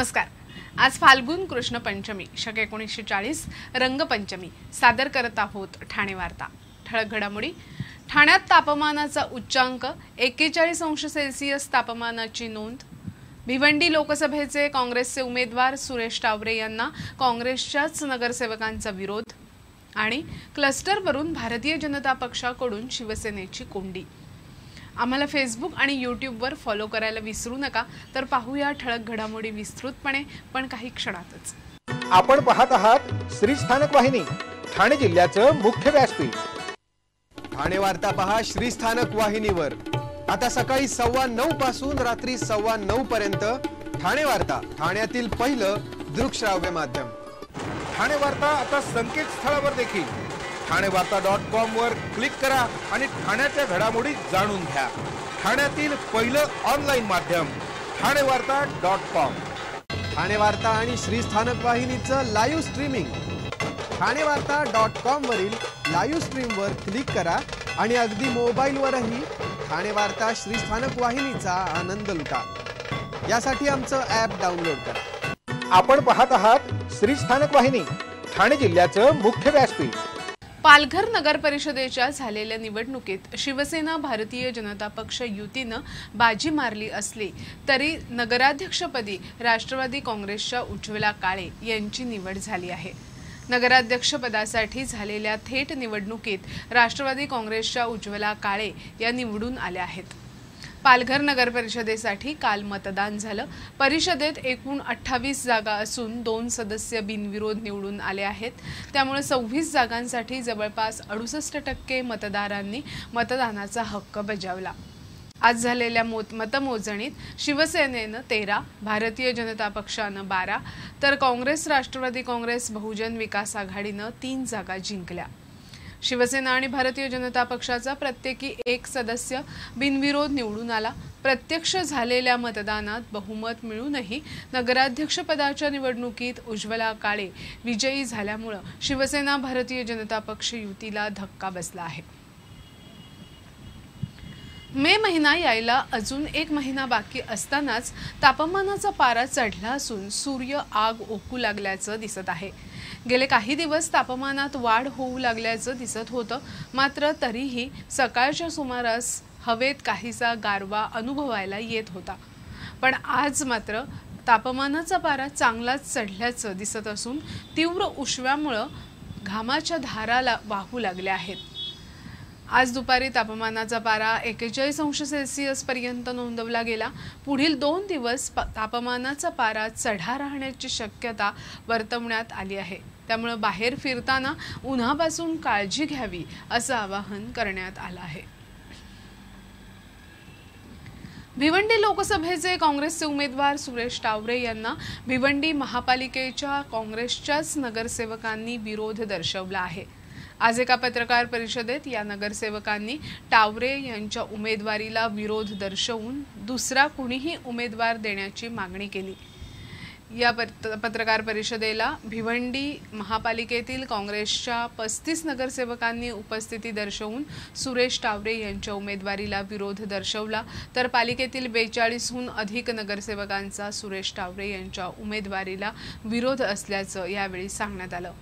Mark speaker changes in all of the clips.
Speaker 1: नमस्कार. आज फाल्गुन कृष्ण पंचमी शक एकोणीसशे चाळीस रंगपंचमी सादर करत आहोत ठाणे वार्ता. ठळक घडामोडी. ठाण्यात तापमानाचा उच्चांक एक्केचाळीस अंश सेल्सिअस तापमानाची नोंद. भिवंडी लोकसभेचे काँग्रेसचे उमेदवार सुरेश टावरे यांना काँग्रेसच्याच नगरसेवकांचा विरोध आणि क्लस्टरवरून भारतीय जनता पक्षाकडून शिवसेनेची कोंडी. आम्हाला फेसबुक आणि यूट्यूबवर फॉलो करायला विसरू नका. तर पाहूया ठळक घडामोडी विस्तृतपणे पण काही क्षणातच.
Speaker 2: आपण पाहत आहात श्री स्थानक वाहिनी ठाणे जिल्ह्याचं मुख्य व्यासपीठ.
Speaker 3: ठाणे वार्ता पहा श्रीस्थानक वाहिनीवर. आता सकाळी सव्वा नऊ पासून रात्री सव्वा नऊ पर्यंत ठाणे वार्ता ठाण्यातील पहिलं दृकश्राव्य माध्यम.
Speaker 2: ठाणे वार्ता आता संकेतस्थळावर देखील. ठाणे वार्ता डॉट कॉम वर क्लिक करा आणि ठाण्याच्या घडामोडी जाणून घ्या. ठाण्यातील पहिलं ऑनलाईन माध्यम ठाणे वार्ता डॉट कॉम
Speaker 3: ठाणे वार्ता आणि श्रीस्थानक वाहिनीचं live streaming Thane Varta dot com वरील लाईव्ह स्ट्रीमवर क्लिक करा आणि अगदी मोबाईलवरही ठाणे वार्ता श्रीस्थानक वाहिनीचा आनंद लुटा. यासाठी आमचं ॲप डाउनलोड करा.
Speaker 2: आपण पाहत आहात श्री स्थानक वाहिनी ठाणे जिल्ह्याचं मुख्य व्यासपीठ.
Speaker 1: पालघर नगर परिषदेच्या झालेल्या निवडणुकीत शिवसेना भारतीय जनता पक्ष युतीनं बाजी मारली असली तरी नगराध्यक्षपदी राष्ट्रवादी काँग्रेसच्या उज्ज्वला काळे यांची निवड झाली आहे. नगराध्यक्षपदासाठी झालेल्या थेट निवडणुकीत राष्ट्रवादी काँग्रेसच्या उज्ज्वला काळे या निवडून आल्या आहेत. पालघर नगर परिषदेसाठी काल मतदान झालं. परिषदेत एकूण अठ्ठावीस जागा असून दोन सदस्य बिनविरोध निवडून आले आहेत. त्यामुळे सव्वीस जागांसाठी जवळपास अडुसष्ट टक्के मतदारांनी मतदानाचा हक्क बजावला. आज झालेल्या मोत मतमोजणीत शिवसेनेनं तेरा भारतीय जनता पक्षानं बारा तर काँग्रेस राष्ट्रवादी काँग्रेस बहुजन विकास आघाडीनं तीन जागा जिंकल्या. शिवसेना आणि भारतीय जनता पक्षाचा प्रत्येकी एक सदस्य बिनविरोध निवडून आला. प्रत्यक्ष झालेल्या मतदानात बहुमत मिळूनही नगराध्यक्षपदाच्या निवडणुकीत उज्ज्वला काळे विजयी झाल्यामुळं शिवसेना भारतीय जनता पक्ष युतीला धक्का बसला आहे. मे महिना यायला अजून एक महिना बाकी असतानाच तापमानाचा पारा चढला असून सूर्य आग ओकू लागल्याचं दिसत आहे. गेले काही दिवस तापमानात वाढ होऊ लागल्याचं दिसत होतं. मात्र तरीही सकाळच्या सुमारास हवेत काहीसा गारवा अनुभवायला येत होता. पण आज मात्र तापमानाचा पारा चांगलाच चढल्याचं दिसत असून तीव्र उष्व्यामुळं घामाच्या धाराला वाहू लागल्या आहेत. आज दुपारी तापमानाचा पारा एकेचाळीस अंश सेल्सिअस पर्यंत नोंदवला गेला. पुढील दोन दिवस तापमानाचा पारा चढा राहण्याची शक्यता वर्तवण्यात आली आहे. त्यामुळे बाहेर फिरताना उन्हापासून काळजी घ्यावी असं आवाहन करण्यात आलं आहे. भिवंडी लोकसभेचे काँग्रेसचे उमेदवार सुरेश टावरे यांना भिवंडी महापालिकेच्या काँग्रेसच्याच नगरसेवकांनी विरोध दर्शवला आहे. आज एका पत्रकार परिषदेत या नगरसेवकांनी टावरे यांच्या उमेदवारीला विरोध दर्शवून दुसरा कुणीही उमेदवार देण्याची मागणी केली. या पत्रकार परिषदेला भिवंडी महापालिकेतील काँग्रेसच्या पस्तीस नगरसेवकांनी उपस्थिती दर्शवून सुरेश टावरे यांच्या उमेदवारीला विरोध दर्शवला. तर पालिकेतील बेचाळीसहून अधिक नगरसेवकांचा सुरेश टावरे यांच्या उमेदवारीला विरोध असल्याचं यावेळी सांगण्यात आलं.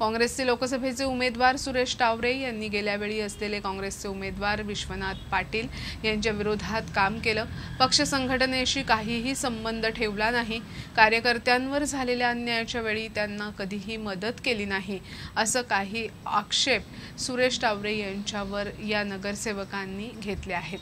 Speaker 1: काँग्रेसचे लोकसभेचे उमेदवार सुरेश टावरे यांनी गेल्यावेळी असलेले काँग्रेसचे उमेदवार विश्वनाथ पाटील यांच्या विरोधात काम केलं. पक्ष संघटनेशी काहीही संबंध ठेवला नाही. कार्यकर्त्यांवर झालेल्या अन्यायाच्या वेळी त्यांना कधीही मदत केली नाही असं काही आक्षेप सुरेश टावरे यांच्यावर या नगरसेवकांनी घेतले आहेत.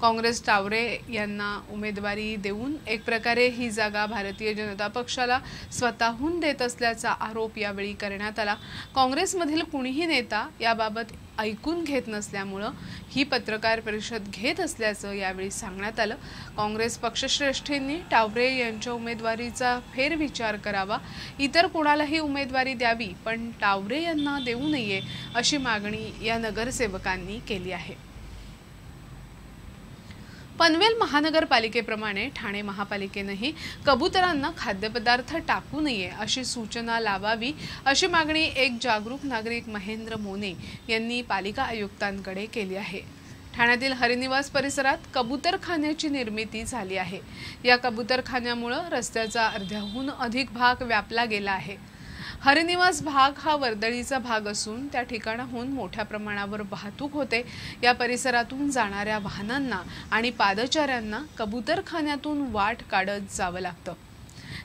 Speaker 1: काँग्रेस टावरे यांना उमेदवारी देऊन एक प्रकारे ही जागा भारतीय जनता पक्षाला स्वतःहून देत असल्याचा आरोप यावेळी करण्यात आला. काँग्रेसमधील कुणीही नेता याबाबत ऐकून घेत नसल्यामुळं ही पत्रकार परिषद घेत असल्याचं यावेळी सांगण्यात आलं. काँग्रेस पक्षश्रेष्ठींनी टावरे यांच्या उमेदवारीचा फेरविचार करावा. इतर कोणालाही उमेदवारी द्यावी पण टावरे यांना देऊ नये अशी मागणी या नगरसेवकांनी केली आहे. पनवेल महानगरपालिकेप्रमाणे ठाणे महापालिकेनंही कबुतरांना खाद्यपदार्थ टाकू नये अशी सूचना लावावी अशी मागणी एक जागरूक नागरिक महेंद्र मोने यांनी पालिका आयुक्तांकडे केली आहे. ठाण्यातील हरिनिवास परिसरात कबूतरखान्याची निर्मिती झाली आहे. या कबूतरखान्यामुळं रस्त्याचा अर्ध्याहून अधिक भाग व्यापला गेला आहे. हरिनिवास भाग हा वर्दळीचा भाग असून त्या ठिकाणाहून मोठ्या प्रमाणावर वाहतूक होते. या परिसरातून जाणाऱ्या वाहनांना आणि पादचाऱ्यांना कबूतरखान्यातून वाट काढत जावं लागतं.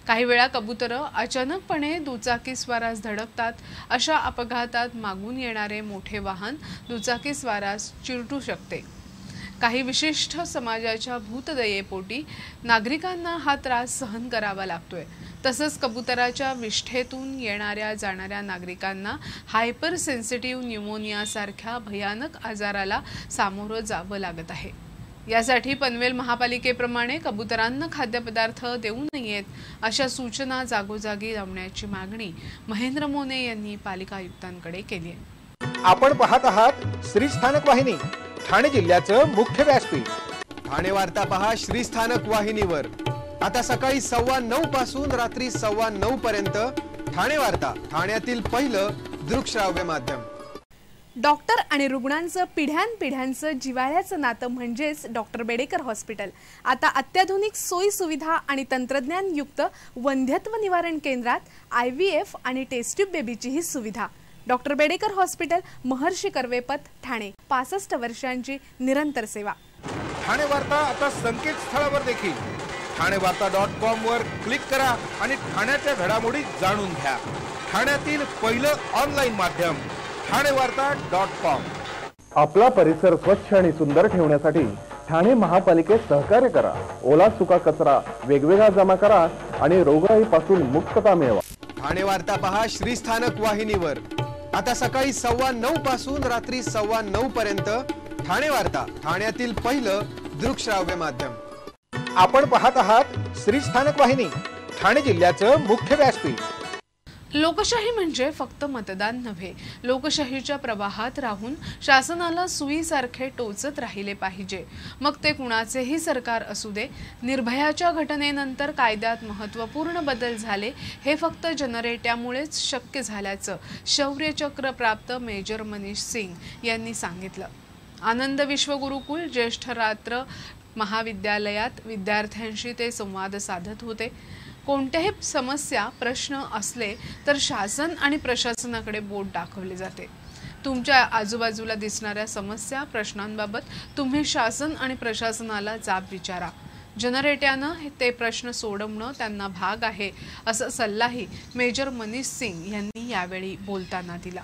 Speaker 1: काही वेळा कबुतरं अचानकपणे दुचाकीस्वारास धडकतात. अशा अपघातात मागून येणारे मोठे वाहन दुचाकीस्वारास चिरटू शकते. काही विशिष्ट समाजाच्या भूतदयेपोटी नागरिकांना हा त्रास सहन करावा लागतोय. तसंच कबुतराच्या विष्ठेतून येणाऱ्या जाणाऱ्या नागरिकांना हायपर सेन्सिटिव्ह न्यूमोनियासारख्या भयानक आजाराला सामोरं जावं लागत आहे. यासाठी पनवेल महापालिकेप्रमाणे कबुतरांना खाद्यपदार्थ देऊ नयेत अशा सूचना जागोजागी लावण्याची मागणी महेंद्र मोने यांनी पालिका आयुक्तांकडे केली आहे.
Speaker 2: आपण पाहत आहात श्री स्थानक वाहिनी ठाणे जिल्ह्याचं मुख्य व्यासपीठ.
Speaker 3: ठाणे वार्ता पहा श्रीस्थानक वाहिनीवर. आता सकाळी सव्वा नऊ पासून रात्री सव्वा नऊ पर्यंत ठाणे वार्ता ठाण्यातील पहिलं दृकश्राव्य माध्यम.
Speaker 4: डॉक्टर आणि रुग्णांचं पिढ्यानपिढ्यांचं जिव्हाळ्याचं नातं म्हणजेच डॉक्टर बेडेकर हॉस्पिटल. आता अत्याधुनिक सोयी सुविधा आणि तंत्रज्ञानयुक्त वंध्यत्व निवारण केंद्रात आय व्ही एफ आणि टेस्ट्यूब बेबीचीही सुविधा. Doctor Bedekar hospital Maharshi कर्वेपथ Thane. पासष्ट वर्षांची निरंतर सेवा.
Speaker 2: ठाणे वार्ता आता संकेतस्थळावर देखील. ठाणे वार्ता डॉट कॉम वर क्लिक करा आणि ठाण्याच्या घडामोडी जाणून घ्या. ठाण्यातील पहिलं ऑनलाईन माध्यम ठाणे वार्ता डॉट कॉम
Speaker 5: आपला परिसर स्वच्छ आणि सुंदर ठेवण्यासाठी ठाणे महापालिकेत सहकार्य करा. ओला सुका कचरा वेगवेगळा जमा करा आणि रोगराईपासून मुक्तता मिळवा.
Speaker 3: ठाणे वार्ता पहा श्रीस्थानक वाहिनीवर. आता सकाळी सव्वा नऊ पासून रात्री सव्वा नऊ पर्यंत ठाणे वार्ता ठाण्यातील पहिलं दृकश्राव्य माध्यम.
Speaker 2: आपण पाहत आहात श्री स्थानक वाहिनी ठाणे जिल्ह्याचं मुख्य व्यासपीठ.
Speaker 1: लोकशाही म्हणजे फक्त मतदान नव्हे लोकशाहीच्या प्रवाहात राहून शासनाला सुईसारखे टोचत राहिले पाहिजे. मग ते कुणाचेही सरकार असू दे निर्भयाच्या घटनेनंतर कायद्यात महत्त्वपूर्ण बदल झाले हे फक्त जनरेट्यामुळेच शक्य झाल्याचं शौर्यचक्र प्राप्त मेजर मनीष सिंग यांनी सांगितलं. आनंद विश्वगुरुकुल ज्येष्ठ रात्र महाविद्यालयात विद्यार्थ्यांशी ते संवाद साधत होते. कोणत्याही समस्या प्रश्न असले तर शासन आणि प्रशासनाकडे बोट दाखवले जाते. तुमच्या आजूबाजूला दिसणाऱ्या समस्या प्रश्नांबाबत तुम्ही शासन आणि प्रशासनाला जाब विचारा. जनरेट्यानं ते प्रश्न सोडवणं त्यांना भाग आहे असा सल्लाही मेजर मनीष सिंग यांनी यावेळी बोलताना दिला.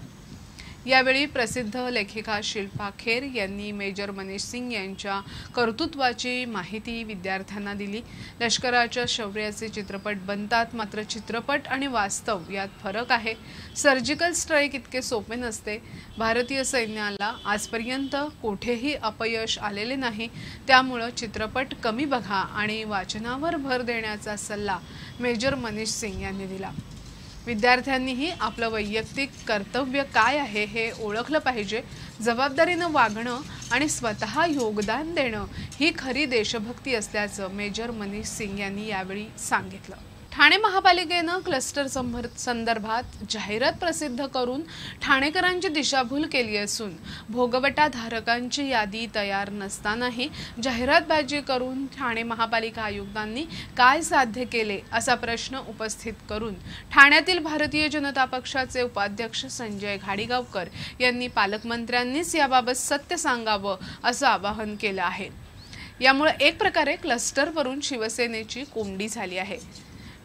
Speaker 1: यावेळी प्रसिद्ध लेखिका शिल्पा खेर यांनी मेजर मनीष सिंग यांच्या कर्तृत्वाची माहिती विद्यार्थ्यांना दिली. लष्कराच्या शौर्याचे चित्रपट बनतात मात्र चित्रपट आणि वास्तव यात फरक आहे. सर्जिकल स्ट्राईक इतके सोपे नसते. भारतीय सैन्याला आजपर्यंत कोठेही अपयश आलेले नाही. त्यामुळं चित्रपट कमी बघा आणि वाचनावर भर देण्याचा सल्ला मेजर मनीष सिंग यांनी दिला. विद्यार्थ्यांनीही आपलं वैयक्तिक कर्तव्य काय आहे हे ओळखलं पाहिजे जबाबदारीनं वागणं आणि स्वतः योगदान देणं ही खरी देशभक्ती असल्याचं मेजर मनीष सिंग यांनी यावेळी सांगितलं. ठाणे महापालिकेनं क्लस्टर संभर संदर्भात जाहिरात प्रसिद्ध करून ठाणेकरांची दिशाभूल केली असून भोगवटा धारकांची यादी तयार नसतानाही जाहिरातबाजी करून ठाणे महापालिका आयुक्तांनी काय साध्य केले असा प्रश्न उपस्थित करून ठाण्यातील भारतीय जनता पक्षाचे उपाध्यक्ष संजय घाडीगावकर यांनी पालकमंत्र्यांनीच याबाबत सत्य सांगावं असं आवाहन केलं आहे. यामुळे एक प्रकारे क्लस्टरवरून शिवसेनेची कोंडी झाली आहे.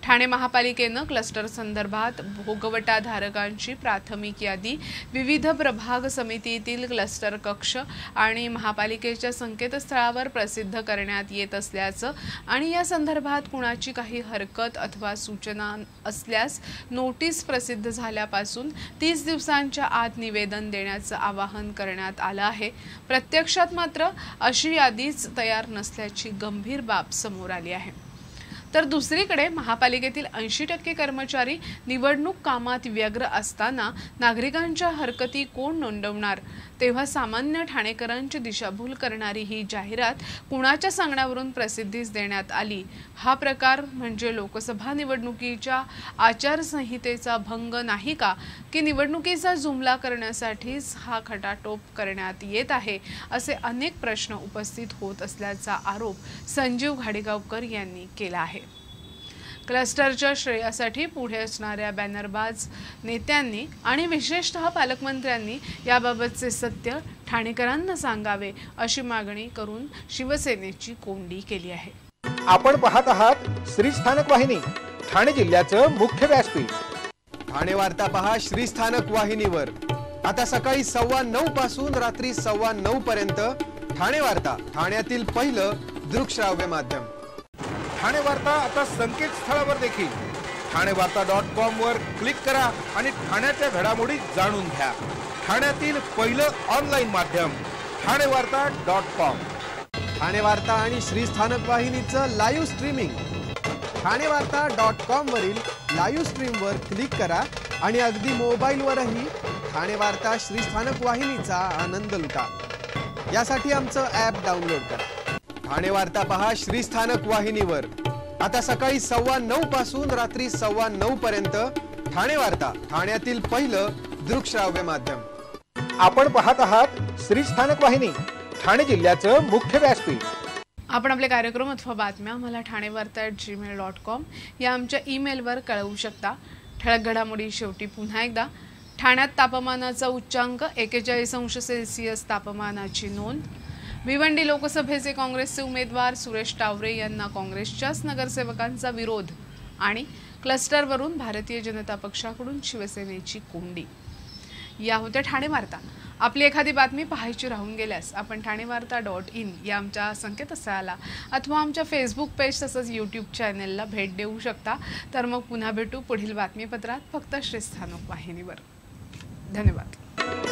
Speaker 1: ठाणे महापालिकेनं क्लस्टर संदर्भात भोगवटाधारकांची प्राथमिक यादी विविध प्रभाग समितीतील क्लस्टर कक्ष आणि महापालिकेच्या संकेतस्थळावर प्रसिद्ध करण्यात येत असल्याचं आणि या संदर्भात कुणाची काही हरकत अथवा सूचना असल्यास नोटीस प्रसिद्ध झाल्यापासून तीस दिवसांच्या आत निवेदन देण्याचं आवाहन करण्यात आलं आहे. प्रत्यक्षात मात्र अशी यादीच तयार नसल्याची गंभीर बाब समोर आली आहे. तर दुसरीकडे महापालिकेतील ऐंशी टक्के कर्मचारी निवडणूक कामात व्यग्र असताना नागरिकांच्या हरकती कोण नोंदवणार? तेव्हा सामान्य ठाणेकरांची दिशाभूल करणारी ही जाहिरात कुणाच्या सांगण्यावरून प्रसिद्धीस देण्यात आली? हा प्रकार म्हणजे लोकसभा निवडणुकीच्या आचारसंहितेचा भंग नाही का? की निवडणुकीचा जुमला करण्यासाठीच हा खटाटोप करण्यात येत आहे? असे अनेक प्रश्न उपस्थित होत असल्याचा आरोप संजीव घाडेगावकर यांनी केला आहे. क्लस्टरच्या श्रेयासाठी पुढे असणाऱ्या बॅनरबाज नेत्यांनी आणि विशेषतः पालकमंत्र्यांनी याबाबतचे सत्य ठाणेकरांना सांगावे अशी मागणी करून शिवसेनेची कोंडी केली आहे.
Speaker 2: आपण पाहत आहात श्री स्थानक वाहिनी ठाणे जिल्ह्याचं मुख्य व्यासपीठ.
Speaker 3: ठाणे वार्ता पहा श्रीस्थानक वाहिनीवर. आता सकाळी सव्वा नऊ पासून रात्री सव्वा नऊ पर्यंत ठाणे वार्ता ठाण्यातील पहिलं दृकश्राव्य माध्यम.
Speaker 2: ठाणे वार्ता आता संकेतस्थळावर देखील. ठाणे वार्ता डॉट कॉम वर क्लिक करा आणि ठाण्याच्या घडामोडी जाणून घ्या. ठाण्यातील पहिलं ऑनलाईन माध्यम ठाणे वार्ता डॉट कॉम
Speaker 3: ठाणे वार्ता आणि श्रीस्थानक वाहिनीचं live streaming Thane Varta dot com वरील लाईव्ह स्ट्रीमवर क्लिक करा आणि अगदी मोबाईलवरही ठाणे वार्ता श्रीस्थानक वाहिनीचा आनंद लुटा. यासाठी आमचं ॲप डाउनलोड करा. ठाणे वार्ता पहा श्रीस्थानक वाहिनीवर. आता सकाळी सव्वा नऊ पासून रात्री सव्वा नऊ पर्यंत ठाणे वार्ता ठाण्यातील पहिलं दृकश्राव्य माध्यम.
Speaker 2: आपण पाहत आहात श्री स्थानक वाहिनी ठाणे जिल्ह्याचं मुख्य व्यासपीठ.
Speaker 1: आपण आपले कार्यक्रम अथवा बातम्या मला ठाणे वार्ता ॲट जीमेल डॉट कॉम या आमच्या ईमेलवर कळवू शकता. ठळक घडामोडी शेवटी पुन्हा एकदा. ठाण्यात तापमानाचा उच्चांक एकेचाळीस अंश सेल्सिअस तापमानाची नोंद. भिवंडी लोकसभेचे काँग्रेसचे उमेदवार सुरेश टावरे यांना काँग्रेसच्याच नगरसेवकांचा विरोध आणि क्लस्टरवरून भारतीय जनता पक्षाकडून शिवसेनेची कोंडी. या होत्या ठाणे वार्ता. आपली एखादी बातमी पाहायची राहून गेल्यास आपण ठाणे वार्ता डॉट इन या आमच्या संकेतस्थळाला अथवा आमच्या फेसबुक पेज तसंच यूट्यूब चॅनेलला भेट देऊ शकता. तर मग पुन्हा भेटू पुढील बातमीपत्रात फक्त श्रीस्थानक वाहिनीवर धन्यवाद.